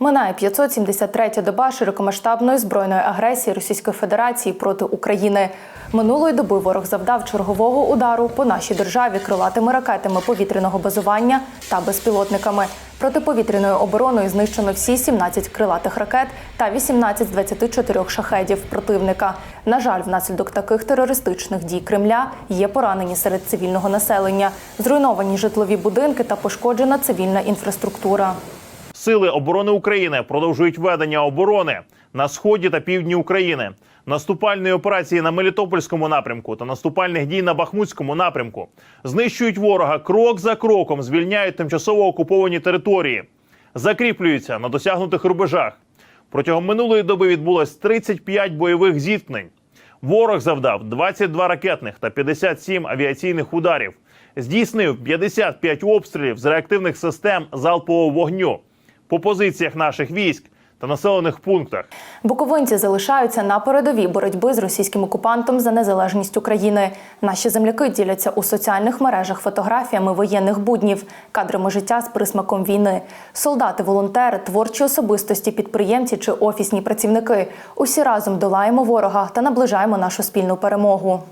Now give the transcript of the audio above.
Минає 573-я доба широкомасштабної збройної агресії Російської Федерації проти України. Минулої доби ворог завдав чергового удару по нашій державі крилатими ракетами повітряного базування та безпілотниками. Протиповітряною обороною знищено всі 17 крилатих ракет та 18 з 24 шахедів противника. На жаль, внаслідок таких терористичних дій Кремля є поранені серед цивільного населення, зруйновані житлові будинки та пошкоджена цивільна інфраструктура. Сили оборони України продовжують ведення оборони на сході та півдні України. Наступальної операції на Мелітопольському напрямку та наступальних дій на Бахмутському напрямку знищують ворога крок за кроком, звільняють тимчасово окуповані території, закріплюються на досягнутих рубежах. Протягом минулої доби відбулось 35 бойових зіткнень. Ворог завдав 22 ракетних та 57 авіаційних ударів. Здійснив 55 обстрілів з реактивних систем залпового вогню по позиціях наших військ та населених пунктах. Буковинці залишаються на передовій боротьби з російським окупантом за незалежність України. Наші земляки діляться у соціальних мережах фотографіями воєнних буднів, кадрами життя з присмаком війни. Солдати, волонтери, творчі особистості, підприємці чи офісні працівники. Усі разом долаємо ворога та наближаємо нашу спільну перемогу.